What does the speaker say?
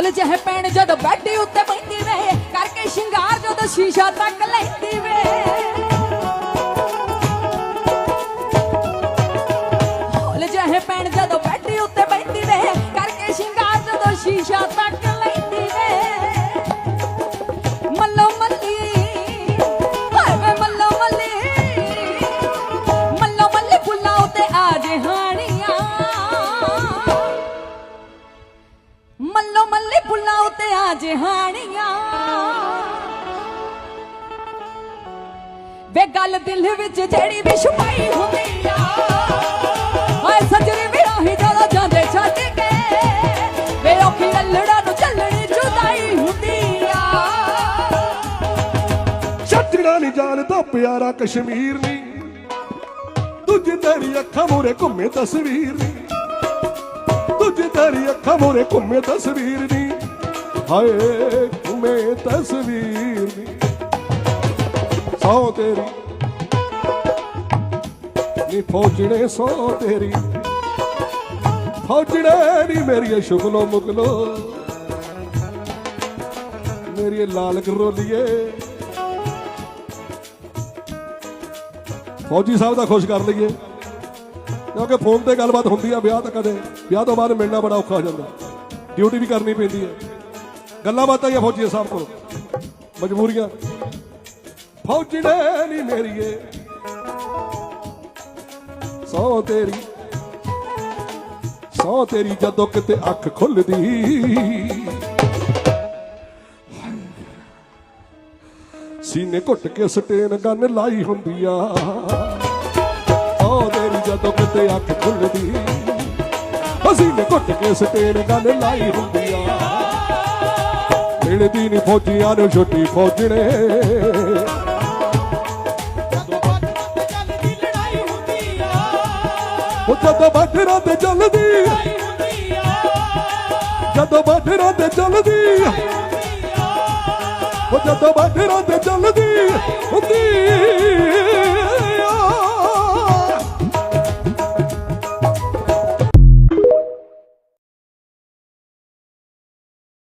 ਹੌਲ ਜਿਹੇ ਪੈਣ ਜਦੋਂ ਬੈੱਡ ਉੱਤੇ ਪੈਂਦੀ ਵੇ, ਕਰਕੇ ਸ਼ਿੰਗਾਰ ਜਦੋਂ ਸ਼ੀਸ਼ਾ ਤੱਕ ਲੈਂਦੀ ਵੇ। ਉਤੇ ਜਹਾਨੀਆਂ ਵੇ ਗੱਲ ਦਿਲ ਵਿੱਚ ਜਿਹੜੀ ਵੀ ਛੁਪਾਈ ਹੁੰਦੀ ਆ, ਹਾਏ ਸੱਜਰੀ ਵੀ ਆਹੀ ਜਦੋਂ ਜਾਂਦੇ ਛੱਡ ਕੇ। ਵੇ ਔਖੀ ਲੱਲੜਾ ਨੂੰ ਚੱਲਣੀ ਜੁਦਾਈ ਹੁੰਦੀ ਆ। ਛੱਡਣਾ ਨਹੀਂ ਜਾਣਦਾ ਪਿਆਰਾ ਕਸ਼ਮੀਰ ਨਹੀਂ ਤੁਝ ਤੇਰੀ ਅੱਖਾਂ ਮੋਰੇ ਘੁੰਮੇ ਤਸਵੀਰ ਨਹੀਂ ਤੁਝ ਤੇਰੀ ਅੱਖਾਂ ਮੂਰੇ ਘੁੰਮੇ ਤਸਵੀਰ ਨਹੀਂ ਹਾਏ ਘੁੰਮੇ ਤਸਵੀਰ ਨਹੀਂ ਸੌ ਤੇਰੀ। ਨੀ ਫੌਜਣੇ ਸੌ ਤੇਰੀ। ਫੌਜਣੇ ਨੀ ਮੇਰੀ ਸ਼ੁਗਲੋ ਮੁਗਲੋ ਮੇਰੀ ਲਾਲ ਗਰੋਲੀਏ। ਫੌਜੀ ਸਾਹਿਬ ਦਾ ਖੁਸ਼ ਕਰ ਲਈਏ। ਕਿਉਂਕਿ ਫੋਨ ਤੇ ਗੱਲਬਾਤ ਹੁੰਦੀ ਆ, ਵਿਆਹ ਤਾਂ ਕਦੇ ਵਿਆਹ ਤੋਂ ਬਾਅਦ ਮਿਲਣਾ ਬੜਾ ਔਖਾ ਹੋ ਜਾਂਦਾ। ਡਿਊਟੀ ਵੀ ਕਰਨੀ ਪੈਂਦੀ ਹੈ ਗੱਲਾਂ ਬਾਤਾਂ ਹੀ ਫੌਜੀ ਸਾਹਿਬ ਕੋਲ। ਮਜਬੂਰੀਆਂ। ਫੌਜਣੇ ਨਹੀਂ ਮੇਰੀਏ। ਸੌ ਤੇਰੀ। ਸੌ ਤੇਰੀ ਜਦੋਂ ਕਿਤੇ ਅੱਖ ਖੁੱਲਦੀ। ਸੀਨੇ ਘੁੱਟ ਕੇ ਸਟੇਨ ਗਨ ਲਾਈ ਹੁੰਦੀ ਆ। ਉਹ ਤੇਰੀ ਜਦੋਂ ਕਿਤੇ ਅੱਖ ਖੁੱਲਦੀ। ਉਹ ਸੀਨੇ ਘੁੱਟ ਕੇ ਸਟੇਨ ਗਨ ਲਾਈ ਹੁੰਦੀ ਆ। ਮਿਲਦੀ ਨਹੀਂ ਫੌਜੀਆਂ ਨੂੰ ਛੋਟੀ ਫੌਜਣੇ। ਉਹ ਜਦੋਂ ਬਾਠਰਾਂ ਤੇ ਚੱਲਦੀ। ਜਦੋਂ ਬਾਠਰਾਂ ਤੇ ਚੱਲਦੀ। ਉਹ ਜਦੋਂ ਬਾਠਰਾਂ ਤੇ ਚੱਲਦੀ।